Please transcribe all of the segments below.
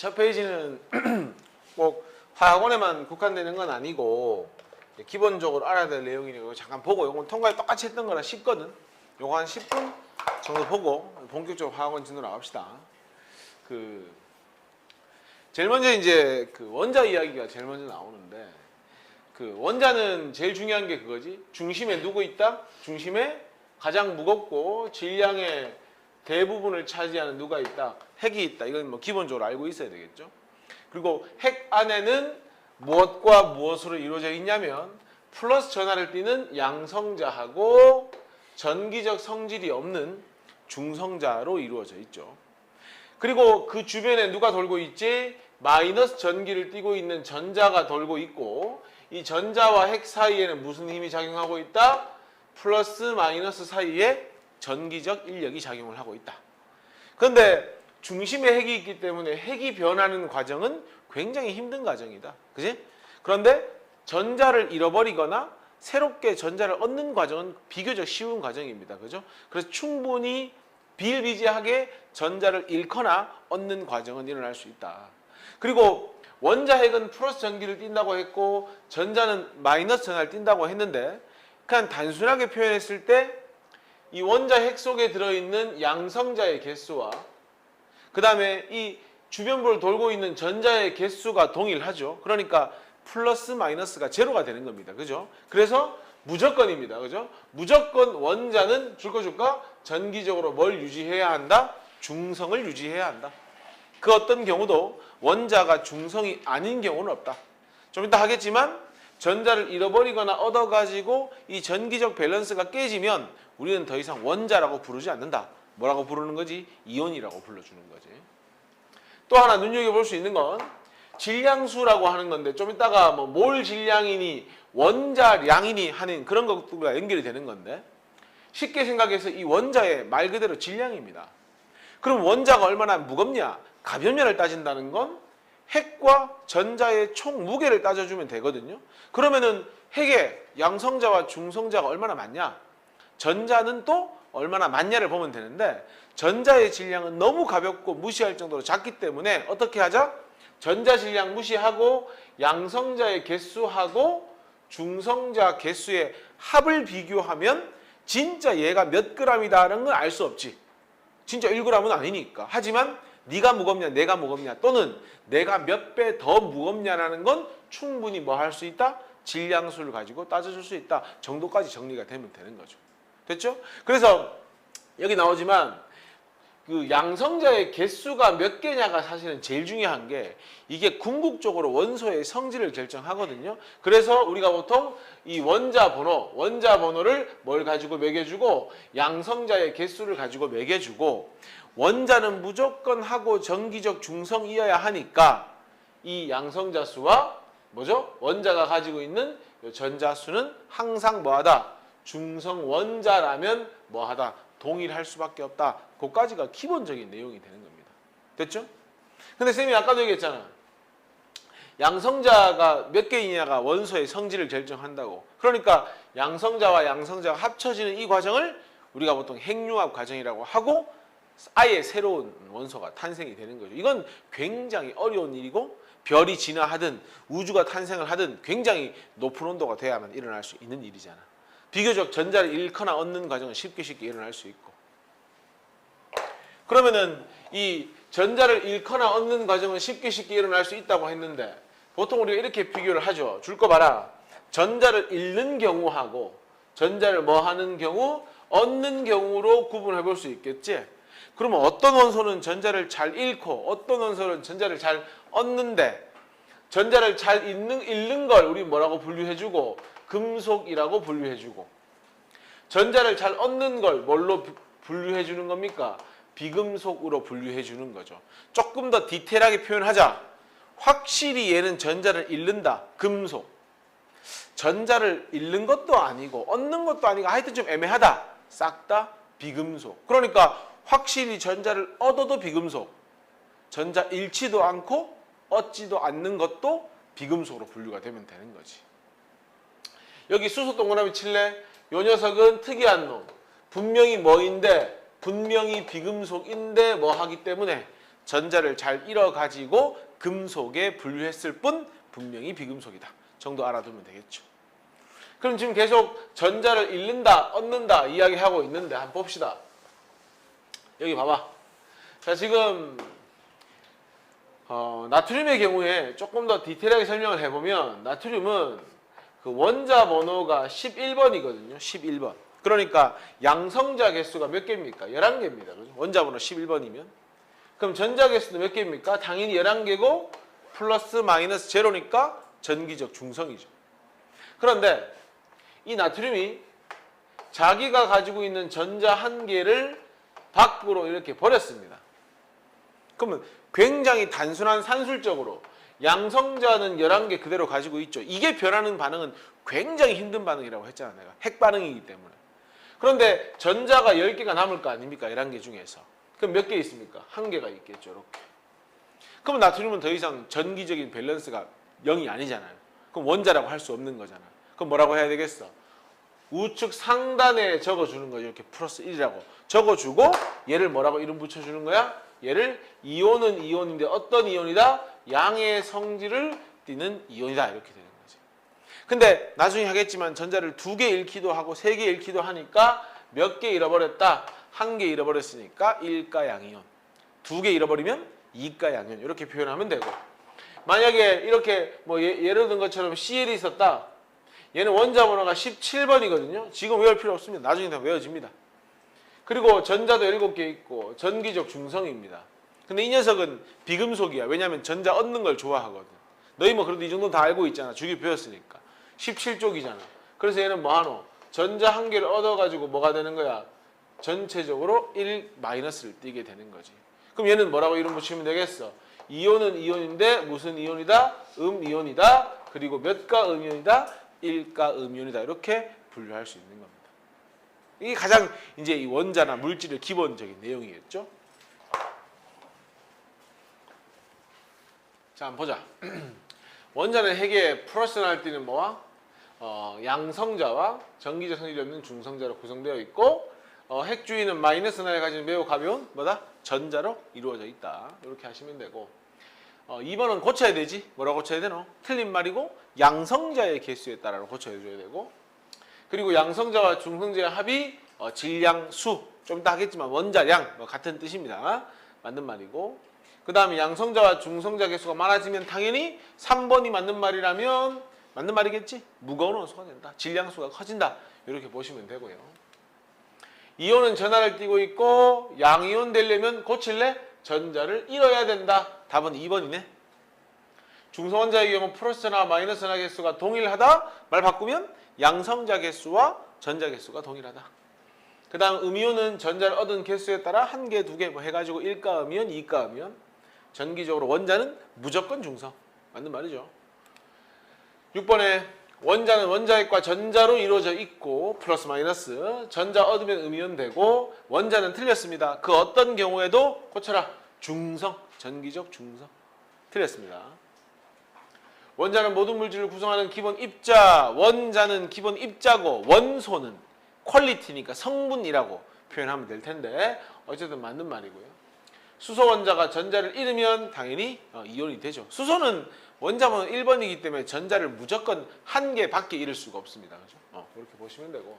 첫 페이지는 꼭 화학원에만 국한되는 건 아니고 기본적으로 알아야 될 내용이니까 잠깐 보고 이건 통과에 똑같이 했던 거라 쉽거든. 요거 한 10분 정도 보고 본격적으로 화학원 진도 나갑시다. 그 제일 먼저 이제 그 원자 이야기가 제일 먼저 나오는데 그 원자는 제일 중요한 게 그거지. 중심에 누구 있다? 중심에 가장 무겁고 질량의 대부분을 차지하는 누가 있다? 핵이 있다. 이건 뭐 기본적으로 알고 있어야 되겠죠. 그리고 핵 안에는 무엇과 무엇으로 이루어져 있냐면 플러스 전하를 띠는 양성자하고 전기적 성질이 없는 중성자로 이루어져 있죠. 그리고 그 주변에 누가 돌고 있지? 마이너스 전기를 띠고 있는 전자가 돌고 있고 이 전자와 핵 사이에는 무슨 힘이 작용하고 있다? 플러스 마이너스 사이에 전기적 인력이 작용을 하고 있다. 그런데 중심에 핵이 있기 때문에 핵이 변하는 과정은 굉장히 힘든 과정이다. 그지? 그런데 전자를 잃어버리거나 새롭게 전자를 얻는 과정은 비교적 쉬운 과정입니다. 그죠? 그래서 충분히 비일비재하게 전자를 잃거나 얻는 과정은 일어날 수 있다. 그리고 원자핵은 플러스 전기를 띈다고 했고 전자는 마이너스 전하를 띈다고 했는데 그냥 단순하게 표현했을 때 이 원자 핵 속에 들어있는 양성자의 개수와 그 다음에 이 주변부를 돌고 있는 전자의 개수가 동일하죠. 그러니까 플러스 마이너스가 제로가 되는 겁니다. 그죠? 그래서 무조건입니다. 그죠? 무조건 원자는 줄거 줄까? 전기적으로 뭘 유지해야 한다? 중성을 유지해야 한다. 그 어떤 경우도 원자가 중성이 아닌 경우는 없다. 좀 이따 하겠지만 전자를 잃어버리거나 얻어가지고 이 전기적 밸런스가 깨지면 우리는 더 이상 원자라고 부르지 않는다. 뭐라고 부르는 거지? 이온이라고 불러주는 거지. 또 하나 눈여겨볼 수 있는 건 질량수라고 하는 건데 좀 이따가 뭐 몰 질량이니 원자량이니 하는 그런 것들과 연결이 되는 건데 쉽게 생각해서 이 원자의 말 그대로 질량입니다. 그럼 원자가 얼마나 무겁냐? 가변면을 따진다는 건 핵과 전자의 총 무게를 따져주면 되거든요. 그러면은 핵의 양성자와 중성자가 얼마나 많냐? 전자는 또 얼마나 많냐를 보면 되는데 전자의 질량은 너무 가볍고 무시할 정도로 작기 때문에 어떻게 하자? 전자 질량 무시하고 양성자의 개수하고 중성자 개수의 합을 비교하면 진짜 얘가 몇 g이다라는 걸알수 없지. 진짜 1g은 아니니까. 하지만 네가 무겁냐 내가 무겁냐 또는 내가 몇 배 더 무겁냐라는 건 충분히 뭐 할 수 있다? 질량수를 가지고 따져줄 수 있다 정도까지 정리가 되면 되는 거죠. 됐죠? 그래서 여기 나오지만 그 양성자의 개수가 몇 개냐가 사실은 제일 중요한 게 이게 궁극적으로 원소의 성질을 결정하거든요. 그래서 우리가 보통 이 원자 번호, 원자 번호를 뭘 가지고 매겨주고 양성자의 개수를 가지고 매겨주고 원자는 무조건 하고 전기적 중성이어야 하니까 이 양성자 수와 뭐죠? 원자가 가지고 있는 요 전자 수는 항상 뭐하다? 중성 원자라면 뭐하다? 동일할 수밖에 없다. 그까지가 기본적인 내용이 되는 겁니다. 됐죠? 근데 쌤이 아까도 얘기했잖아. 양성자가 몇 개이냐가 원소의 성질을 결정한다고. 그러니까 양성자와 양성자가 합쳐지는 이 과정을 우리가 보통 핵융합 과정이라고 하고 아예 새로운 원소가 탄생이 되는 거죠. 이건 굉장히 어려운 일이고 별이 진화하든 우주가 탄생을 하든 굉장히 높은 온도가 돼야만 일어날 수 있는 일이잖아. 비교적 전자를 잃거나 얻는 과정은 쉽게 쉽게 일어날 수 있고. 그러면은 이 전자를 잃거나 얻는 과정은 쉽게 쉽게 일어날 수 있다고 했는데 보통 우리가 이렇게 비교를 하죠. 줄 거 봐라. 전자를 잃는 경우하고 전자를 뭐 하는 경우, 얻는 경우로 구분해 볼 수 있겠지. 그러면 어떤 원소는 전자를 잘 잃고 어떤 원소는 전자를 잘 얻는데 전자를 잘 잃는, 잃는 걸 우리 뭐라고 분류해주고 금속이라고 분류해주고 전자를 잘 얻는 걸 뭘로 부- 분류해주는 겁니까? 비금속으로 분류해주는 거죠. 조금 더 디테일하게 표현하자. 확실히 얘는 전자를 잃는다. 금속. 전자를 잃는 것도 아니고 얻는 것도 아니고 하여튼 좀 애매하다. 싹 다 비금속. 그러니까 확실히 전자를 얻어도 비금속. 전자 잃지도 않고 얻지도 않는 것도 비금속으로 분류가 되면 되는 거지. 여기 수소 동그라미 칠래? 요 녀석은 특이한 놈. 분명히 뭐인데 분명히 비금속인데 뭐 하기 때문에 전자를 잘 잃어 가지고 금속에 분류했을 뿐 분명히 비금속이다. 정도 알아두면 되겠죠. 그럼 지금 계속 전자를 잃는다, 얻는다 이야기하고 있는데 한번 봅시다. 여기 봐봐. 자, 지금 어, 나트륨의 경우에 조금 더 디테일하게 설명을 해보면 나트륨은 그 원자 번호가 11번이거든요. 11번. 그러니까 양성자 개수가 몇 개입니까? 11개입니다. 그죠? 원자 번호 11번이면. 그럼 전자 개수도 몇 개입니까? 당연히 11개고 플러스 마이너스 제로니까 전기적 중성이죠. 그런데 이 나트륨이 자기가 가지고 있는 전자 한 개를 밖으로 이렇게 버렸습니다. 그러면 굉장히 단순한 산술적으로 양성자는 11개 그대로 가지고 있죠. 이게 변하는 반응은 굉장히 힘든 반응이라고 했잖아 내가. 핵 반응이기 때문에. 그런데 전자가 10개가 남을 거 아닙니까? 11개 중에서. 그럼 몇 개 있습니까? 한 개가 있겠죠. 이렇게. 그럼 나트륨은 더 이상 전기적인 밸런스가 0이 아니잖아요. 그럼 원자라고 할 수 없는 거잖아. 그럼 뭐라고 해야 되겠어? 우측 상단에 적어주는 거죠. 이렇게 플러스 1이라고 적어주고 얘를 뭐라고 이름 붙여주는 거야? 얘를 이온은 이온인데 어떤 이온이다? 양의 성질을 띠는 이온이다. 이렇게 되는 거지. 근데 나중에 하겠지만 전자를 두 개 잃기도 하고 세 개 잃기도 하니까 몇 개 잃어버렸다? 한 개 잃어버렸으니까 1가 양이온. 두 개 잃어버리면 2가 양이온. 이렇게 표현하면 되고 만약에 이렇게 뭐 예, 예를 든 것처럼 CL이 있었다. 얘는 원자 번호가 17번이거든요. 지금 외울 필요 없습니다. 나중에 다 외워집니다. 그리고 전자도 7개 있고 전기적 중성입니다. 근데 이 녀석은 비금속이야. 왜냐하면 전자 얻는 걸 좋아하거든. 너희 뭐 그래도 이 정도 다 알고 있잖아. 주기 배웠으니까. 17쪽이잖아. 그래서 얘는 뭐하노? 전자 한 개를 얻어가지고 뭐가 되는 거야? 전체적으로 1 마이너스를 띄게 되는 거지. 그럼 얘는 뭐라고 이름 붙이면 되겠어? 이온은 이온인데 무슨 이온이다? 음 이온이다. 그리고 몇가 음이온이다? 1가 음이온이다. 이렇게 분류할 수 있는 겁니다. 이게 가장 이제 이 원자나 물질의 기본적인 내용이겠죠. 자, 한번 보자. 원자는 핵의 때는 뭐와 어, 양성자와 전기적 성질이 없는 중성자로 구성되어 있고 어, 핵 주위는 마이너스 날에 가진 매우 가벼운 뭐다 전자로 이루어져 있다. 이렇게 하시면 되고 어, 2번은 고쳐야 되지. 뭐라고 고쳐야 되노? 틀린 말이고 양성자의 개수에 따라 고쳐야 되고 그리고 양성자와 중성자의 합이 어, 질량 수 좀 이따 하겠지만 원자량 뭐 같은 뜻입니다. 맞는 말이고 그 다음에 양성자와 중성자 개수가 많아지면 당연히 3번이 맞는 말이라면 맞는 말이겠지? 무거운 원소가 된다. 질량수가 커진다. 이렇게 보시면 되고요. 이온은 전하를 띠고 있고 양이온 되려면 고칠래? 전자를 잃어야 된다. 답은 2번이네. 중성원자의 경우 플러스나 마이너스나 개수가 동일하다. 말 바꾸면 양성자 개수와 전자 개수가 동일하다. 그 다음 음이온은 전자를 얻은 개수에 따라 한 개, 두 개 뭐 해가지고 1가 음이온, 2가 음이온. 전기적으로 원자는 무조건 중성. 맞는 말이죠. 6번에 원자는 원자핵과 전자로 이루어져 있고 플러스 마이너스 전자 얻으면 음이온 되고 원자는 틀렸습니다. 그 어떤 경우에도 고쳐라. 중성, 전기적 중성. 틀렸습니다. 원자는 모든 물질을 구성하는 기본 입자, 원자는 기본 입자고 원소는 퀄리티니까 성분이라고 표현하면 될 텐데 어쨌든 맞는 말이고요. 수소 원자가 전자를 잃으면 당연히 어, 이온이 되죠. 수소는 원자번호 1번이기 때문에 전자를 무조건 한 개 밖에 잃을 수가 없습니다. 그죠? 어, 그렇게 보시면 되고.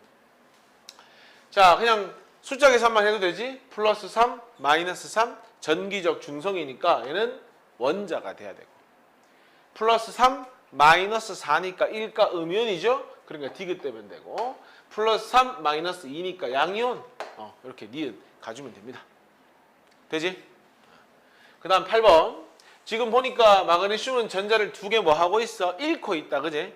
자, 그냥 숫자 계산만 해도 되지. 플러스 3, 마이너스 3, 전기적 중성이니까 얘는 원자가 돼야 되고. 플러스 3, 마이너스 4니까 1가 음이온이죠. 그러니까 디귿 되면 되고. 플러스 3, 마이너스 2니까 양이온. 어, 이렇게 니은 가주면 됩니다. 되지? 그 다음 8번. 지금 보니까 마그네슘은 전자를 두 개 뭐 하고 있어? 잃고 있다. 그지?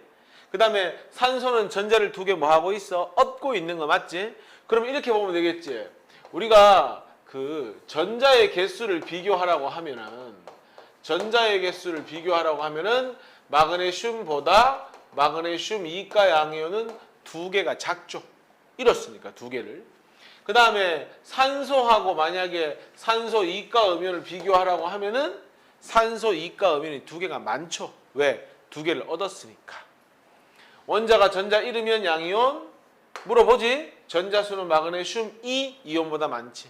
그 다음에 산소는 전자를 두 개 뭐 하고 있어? 얻고 있는 거 맞지? 그럼 이렇게 보면 되겠지. 우리가 그 전자의 개수를 비교하라고 하면은 전자의 개수를 비교하라고 하면은 마그네슘보다 마그네슘 2가 양이온은 두 개가 작죠. 이렇습니까? 두 개를. 그 다음에 산소하고 만약에 산소 2가 음이온을 비교하라고 하면은 산소 2가 음이온이 두 개가 많죠. 왜? 두 개를 얻었으니까. 원자가 전자 잃으면 양이온 물어보지. 전자수는 마그네슘 2 이온보다 많지.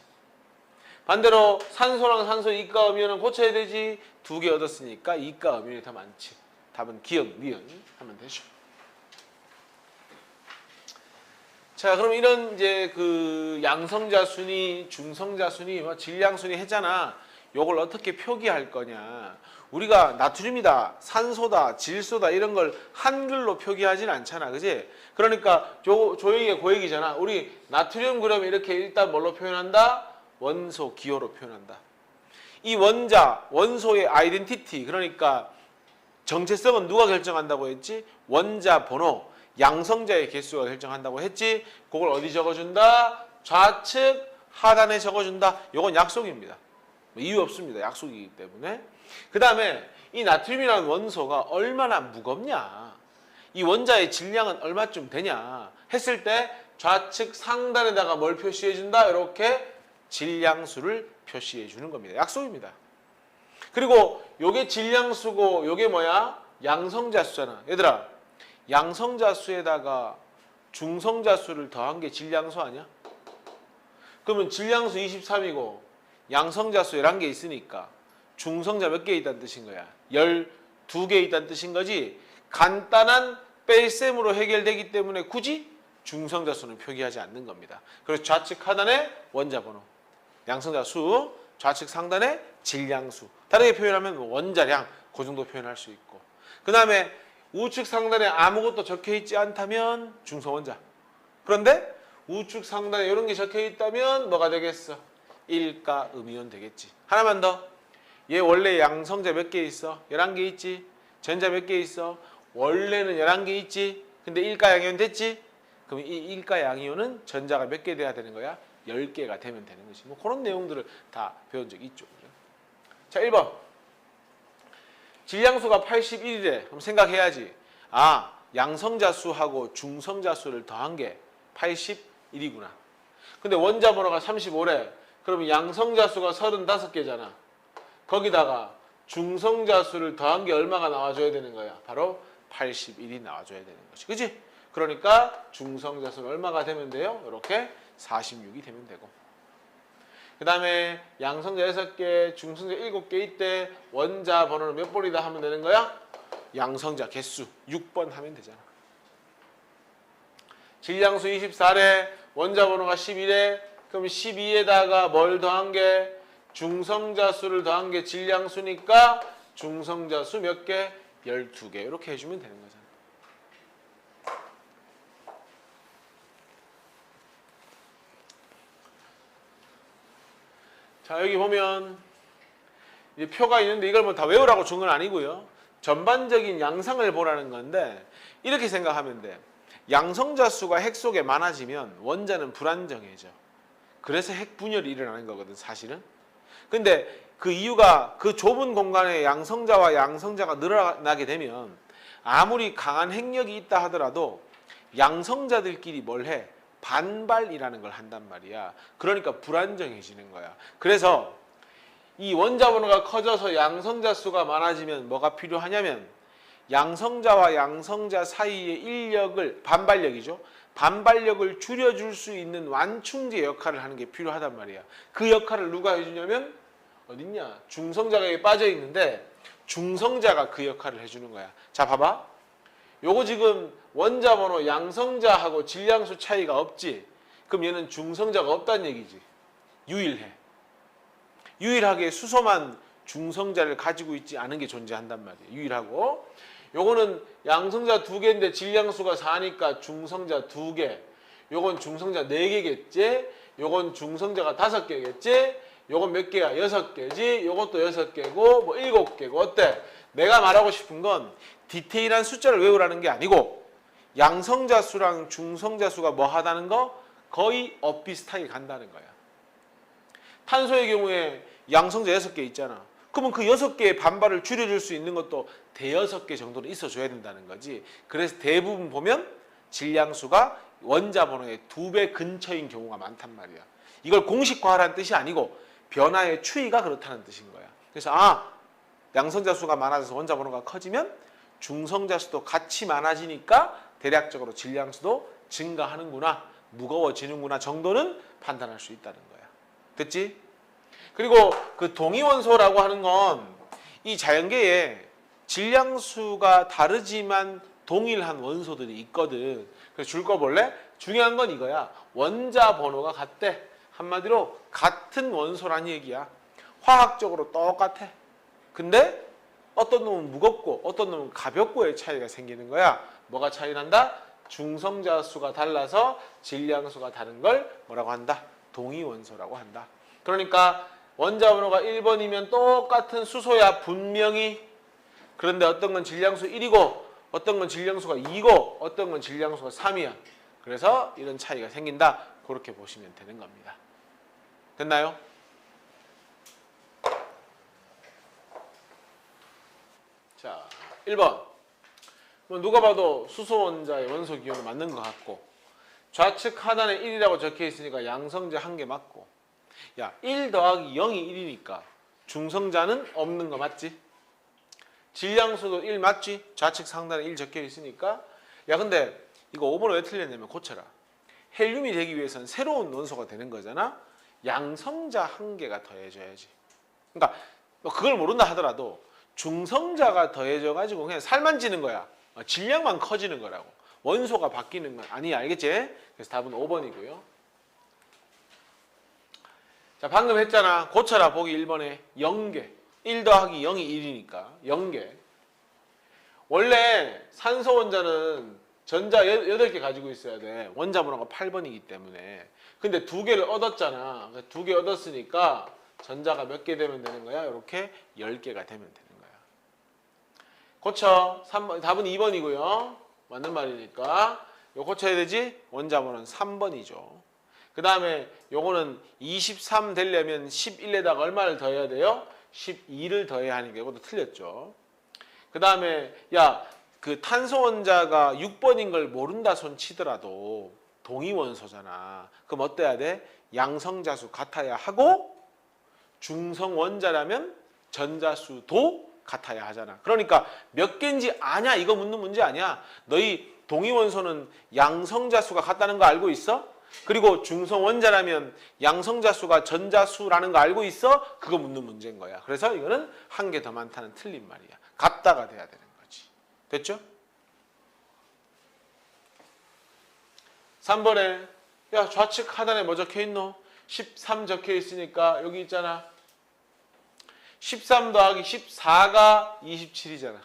반대로 산소랑 산소 이가 음이온은 고쳐야 되지. 두 개 얻었으니까 이가 음이온이 더 많지. 답은 기억, 니은 하면 되죠. 자, 그럼 이런 이제 그 양성자 순위, 중성자 순위, 뭐 질량 순위 했잖아. 요걸 어떻게 표기할 거냐? 우리가 나트륨이다, 산소다, 질소다 이런 걸 한글로 표기하진 않잖아, 그지? 그러니까 조, 조용히 고얘기잖아. 우리 나트륨 그러면 이렇게 일단 뭘로 표현한다? 원소 기호로 표현한다. 이 원자, 원소의 아이덴티티, 그러니까 정체성은 누가 결정한다고 했지? 원자 번호, 양성자의 개수가 결정한다고 했지? 그걸 어디 적어준다? 좌측 하단에 적어준다. 이건 약속입니다. 뭐 이유 없습니다. 약속이기 때문에. 그 다음에 이 나트륨이라는 원소가 얼마나 무겁냐? 이 원자의 질량은 얼마쯤 되냐? 했을 때 좌측 상단에다가 뭘 표시해준다? 이렇게 질량수를 표시해 주는 겁니다. 약속입니다. 그리고 요게 질량수고 요게 뭐야? 양성자수잖아. 얘들아, 양성자 수에다가 중성자 수를 더한 게 질량수 아니야? 그러면 질량수 23이고 양성자 수 11개 있으니까 중성자 몇 개 있다는 뜻인 거야? 12개 있다는 뜻인 거지? 간단한 뺄셈으로 해결되기 때문에 굳이 중성자 수는 표기하지 않는 겁니다. 그래서 좌측 하단에 원자 번호, 양성자 수, 좌측 상단에 질량수. 다르게 표현하면 원자량, 그 정도 표현할 수 있고. 그 다음에 우측 상단에 아무것도 적혀 있지 않다면 중성원자. 그런데 우측 상단에 이런 게 적혀 있다면 뭐가 되겠어? 일가 음이온 되겠지. 하나만 더. 얘 원래 양성자 몇 개 있어? 11개 있지. 전자 몇 개 있어? 원래는 11개 있지. 근데 일가 양이온 됐지? 그럼 이 일가 양이온은 전자가 몇 개 돼야 되는 거야? 10개가 되면 되는 것이. 뭐 그런 내용들을 다 배운 적이 있죠. 자, 1번. 질량수가 81이래. 그럼 생각해야지. 아, 양성자 수하고 중성자 수를 더한 게 81이구나. 근데 원자 번호가 35래. 그러면 양성자 수가 35개잖아. 거기다가 중성자 수를 더한 게 얼마가 나와줘야 되는 거야? 바로 81이 나와줘야 되는 것이. 그지? 그러니까 중성자 수는 얼마가 되면 돼요? 이렇게 46이 되면 되고. 그 다음에 양성자 6개, 중성자 7개 있대. 원자 번호는 몇 번이다 하면 되는 거야? 양성자 개수 6번 하면 되잖아. 질량수 24래, 원자 번호가 11에, 그럼 12에다가 뭘 더한 게? 중성자 수를 더한 게 질량수니까 중성자 수 몇 개? 12개. 이렇게 해주면 되는 거잖아. 자 여기 보면 이제 표가 있는데 이걸 뭐 다 외우라고 준 건 아니고요. 전반적인 양상을 보라는 건데 이렇게 생각하면 돼. 양성자 수가 핵 속에 많아지면 원자는 불안정해져. 그래서 핵 분열이 일어나는 거거든 사실은. 근데 그 이유가 그 좁은 공간에 양성자와 양성자가 늘어나게 되면 아무리 강한 핵력이 있다 하더라도 양성자들끼리 뭘 해? 반발이라는 걸 한단 말이야. 그러니까 불안정해지는 거야. 그래서 이 원자 번호가 커져서 양성자 수가 많아지면 뭐가 필요하냐면 양성자와 양성자 사이의 인력을 반발력이죠. 반발력을 줄여줄 수 있는 완충제 역할을 하는 게 필요하단 말이야. 그 역할을 누가 해주냐면 어딨냐? 중성자가 여기 빠져 있는데 중성자가 그 역할을 해주는 거야. 자, 봐봐. 요거 지금 원자 번호 양성자하고 질량수 차이가 없지. 그럼 얘는 중성자가 없다는 얘기지. 유일해. 유일하게 수소만 중성자를 가지고 있지 않은 게 존재한단 말이에요. 유일하고. 요거는 양성자 두 개인데 질량수가 4니까 중성자 두 개. 요건 중성자 네 개겠지. 요건 중성자가 다섯 개겠지. 요건 몇 개야? 여섯 개지. 요것도 여섯 개고 뭐 일곱 개고 어때? 내가 말하고 싶은 건 디테일한 숫자를 외우라는 게 아니고 양성자 수랑 중성자 수가 뭐 하다는 거 거의 엇비슷하게 간다는 거야. 탄소의 경우에 양성자 6개 있잖아. 그러면 그 6개의 반발을 줄여줄 수 있는 것도 대여섯 개 정도는 있어줘야 된다는 거지. 그래서 대부분 보면 질량수가 원자 번호의 두 배 근처인 경우가 많단 말이야. 이걸 공식화하라는 뜻이 아니고 변화의 추이가 그렇다는 뜻인 거야. 그래서 아 양성자 수가 많아져서 원자 번호가 커지면 중성자 수도 같이 많아지니까 대략적으로 질량수도 증가하는구나 무거워지는구나 정도는 판단할 수 있다는 거야. 됐지? 그리고 그 동위원소라고 하는 건 이 자연계에 질량수가 다르지만 동일한 원소들이 있거든. 그래서 줄거 볼래? 중요한 건 이거야. 원자 번호가 같대. 한마디로 같은 원소란 얘기야. 화학적으로 똑같아. 근데 어떤 놈은 무겁고 어떤 놈은 가볍고의 차이가 생기는 거야. 뭐가 차이 난다? 중성자 수가 달라서 질량수가 다른 걸 뭐라고 한다? 동위원소라고 한다. 그러니까 원자 번호가 1번이면 똑같은 수소야 분명히 그런데 어떤 건 질량수 1이고 어떤 건 질량수가 2고 어떤 건 질량수가 3이야. 그래서 이런 차이가 생긴다. 그렇게 보시면 되는 겁니다. 됐나요? 자, 1번. 뭐 누가 봐도 수소 원자의 원소 기호는 맞는 것 같고 좌측 하단에 1이라고 적혀 있으니까 양성자 한 개 맞고. 야, 1 더하기 0이 1이니까 중성자는 없는 거 맞지? 질량수도 1 맞지? 좌측 상단에 1 적혀 있으니까. 야 근데 이거 5번을 왜 틀렸냐면 고쳐라. 헬륨이 되기 위해서는 새로운 원소가 되는 거잖아. 양성자 한 개가 더해져야지. 그러니까 뭐 그걸 모른다 하더라도 중성자가 더해져 가지고 그냥 살만 찌는 거야. 어, 질량만 커지는 거라고. 원소가 바뀌는 건 아니 알겠지? 그래서 답은 5번이고요. 자 방금 했잖아. 고쳐라 보기 1번에. 0개. 1 더하기 0이 1이니까. 0개. 원래 산소 원자는 전자 8개 가지고 있어야 돼. 원자 번호가 8번이기 때문에. 근데 두 개를 얻었잖아. 두 개 얻었으니까 전자가 몇 개 되면 되는 거야? 이렇게 10개가 되면 거야 고쳐 3번, 답은 2번이고요 맞는 말이니까 이거 고쳐야 되지 원자 번호는 3번이죠 그 다음에 요거는 23 되려면 11에다가 얼마를 더해야 돼요? 12를 더해야 하는 게 이것도 틀렸죠. 그 다음에 야 그 탄소 원자가 6번인 걸 모른다 손 치더라도 동위 원소잖아. 그럼 어때야 돼? 양성자수 같아야 하고 중성 원자라면 전자수도 같아야 하잖아. 그러니까 몇 개인지 아냐 이거 묻는 문제 아니야. 너희 동위 원소는 양성자수가 같다는 거 알고 있어? 그리고 중성 원자라면 양성자수가 전자수라는 거 알고 있어? 그거 묻는 문제인 거야. 그래서 이거는 한 개 더 많다는 틀린 말이야. 같다가 돼야 되는 거지. 됐죠? 3번에 야 좌측 하단에 뭐 적혀 있노? 13 적혀 있으니까 여기 있잖아. 13 더하기 14가 27이잖아.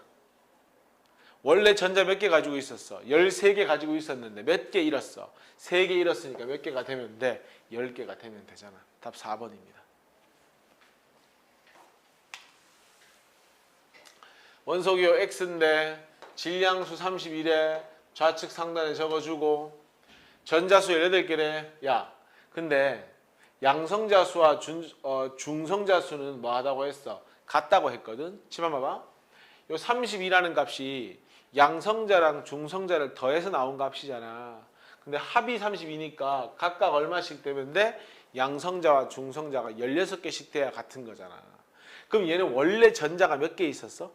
원래 전자 몇 개 가지고 있었어? 13개 가지고 있었는데 몇 개 잃었어? 3개 잃었으니까 몇 개가 되면 돼? 10개가 되면 되잖아. 답 4번입니다. 원소기호 X인데 질량수 31에 좌측 상단에 적어주고 전자수 18개래. 야, 근데 양성자 수와 준, 어, 중성자 수는 뭐 하다고 했어? 같다고 했거든? 치마 봐봐. 요 32라는 값이 양성자랑 중성자를 더해서 나온 값이잖아. 근데 합이 32니까 각각 얼마씩 되면 돼? 양성자와 중성자가 16개씩 돼야 같은 거잖아. 그럼 얘는 원래 전자가 몇 개 있었어?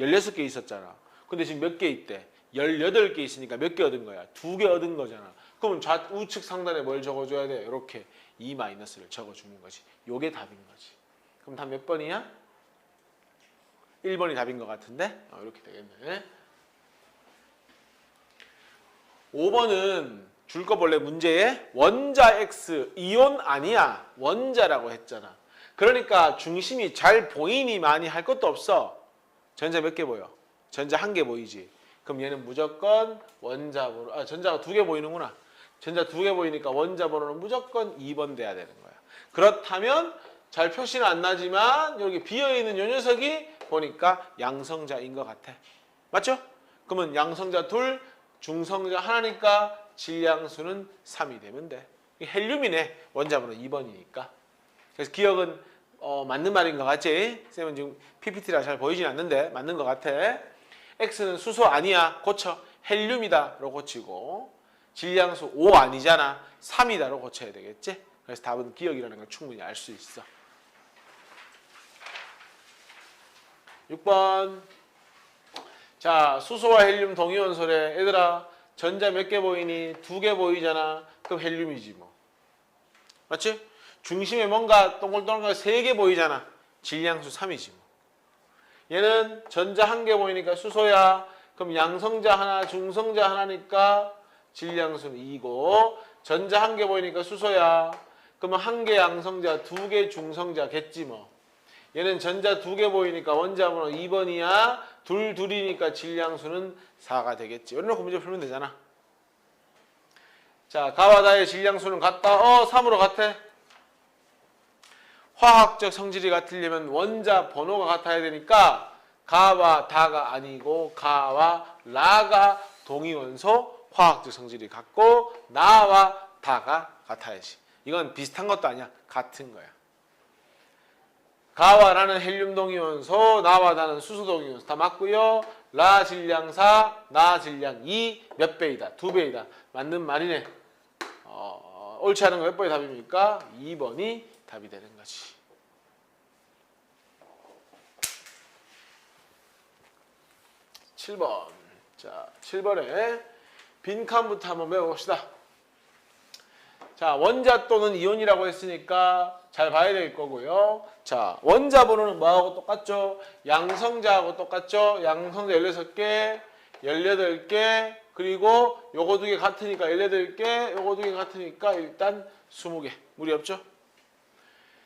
16개 있었잖아. 근데 지금 몇 개 있대? 18개 있으니까 몇 개 얻은 거야? 두 개 얻은 거잖아. 그럼 좌, 우측 상단에 뭘 적어줘야 돼? 이렇게 2 마이너스를 적어주는 거지. 요게 답인 거지. 그럼 답 몇 번이야? 1번이 답인 것 같은데? 어, 이렇게 되겠네. 5번은 줄거 본래 문제에 원자 X 이온 아니야. 원자라고 했잖아. 그러니까 중심이 잘 보이니 많이 할 것도 없어. 전자 몇 개 보여? 전자 한 개 보이지. 그럼 얘는 무조건 원자 번호, 아, 전자가 두 개 보이는구나. 전자 두 개 보이니까 원자 번호는 무조건 2번 돼야 되는 거야. 그렇다면 잘 표시는 안 나지만 여기 비어있는 요 녀석이 보니까 양성자인 것 같아. 맞죠? 그러면 양성자 둘, 중성자 하나니까 질량수는 3이 되면 돼. 헬륨이네. 원자 번호 2번이니까. 그래서 기억은 어, 맞는 말인 것 같지? 쌤은 지금 PPT라 잘 보이진 않는데 맞는 것 같아. X는 수소 아니야. 고쳐. 헬륨이다 로 고치고 질량수 5 아니잖아. 3이다로 고쳐야 되겠지? 그래서 답은 기억이라는 걸 충분히 알 수 있어. 6번. 자, 수소와 헬륨 동위원소래. 얘들아, 전자 몇 개 보이니? 두 개 보이잖아. 그럼 헬륨이지 뭐. 맞지? 중심에 뭔가 동글동글 세 개 보이잖아. 질량수 3이지 뭐. 얘는 전자 한 개 보이니까 수소야. 그럼 양성자 하나, 중성자 하나니까 질량수는 2고 전자 한 개 보이니까 수소야. 그러면 한 개 양성자, 두 개 중성자겠지 뭐. 얘는 전자 두 개 보이니까 원자 번호 2번이야. 둘 둘이니까 질량수는 4가 되겠지. 이런 거 문제 풀면 되잖아. 자, 가와 다의 질량수는 같다. 어, 3으로 같아. 화학적 성질이 같으려면 원자 번호가 같아야 되니까 가와 다가 아니고 가와 라가 동위원소 화학적 성질이 같고 나와 다가 같아야지. 이건 비슷한 것도 아니야. 같은 거야. 가와 라는 헬륨 동위원소, 나와 다는 수소 동위원소 다 맞고요. 라 질량 4, 나 질량 2, 몇 배이다? 두 배이다. 맞는 말이네. 어, 옳지 않은 거 몇 번의 답입니까? 2번이 답이 되는 거지. 칠번 자, 7번에 빈칸부터 한번 배워봅시다. 자, 원자 또는 이온이라고 했으니까 잘 봐야 될 거고요. 자, 원자 번호는 뭐하고 똑같죠? 양성자하고 똑같죠? 양성자 16개, 18개, 그리고 요거 두 개 같으니까 18개, 요거 두 개 같으니까 일단 20개. 무리 없죠?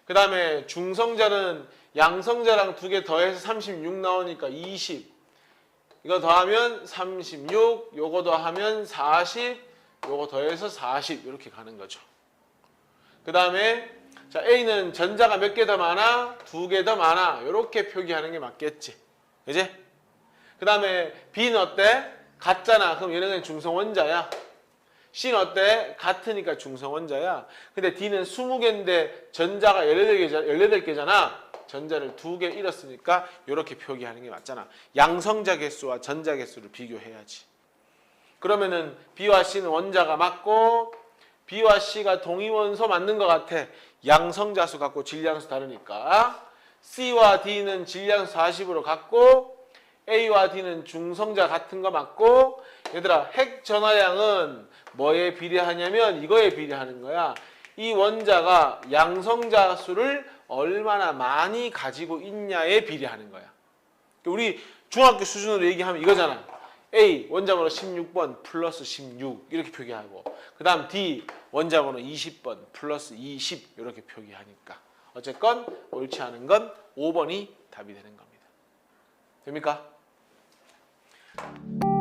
그 다음에 중성자는 양성자랑 두 개 더해서 36 나오니까 20. 이거 더하면 36, 요거 더하면 40, 요거 더해서 40 이렇게 가는 거죠. 그 다음에 자 A는 전자가 몇 개 더 많아? 두 개 더 많아. 이렇게 표기하는 게 맞겠지. 그지? 그 다음에 B는 어때? 같잖아. 그럼 얘는 중성원자야. C는 어때? 같으니까 중성원자야. 근데 D는 20개인데 전자가 18개 잖아. 18개잖아. 전자를 두개 잃었으니까 이렇게 표기하는 게 맞잖아. 양성자 개수와 전자 개수를 비교해야지. 그러면은 B와 C는 원자가 맞고 B와 C가 동위원소 맞는 것 같아. 양성자수 갖고 질량수 다르니까. C와 D는 질량수 40으로 같고 A와 D는 중성자 같은 거 맞고 얘들아 핵 전화량은 뭐에 비례하냐면 이거에 비례하는 거야. 이 원자가 양성자 수를 얼마나 많이 가지고 있냐에 비례하는 거야. 우리 중학교 수준으로 얘기하면 이거잖아. A 원자번호 16번 플러스 16 이렇게 표기하고 그 다음 D 원자번호 20번 플러스 20 이렇게 표기하니까 어쨌건 옳지 않은 건 5번이 답이 되는 겁니다. 됩니까? Thank you.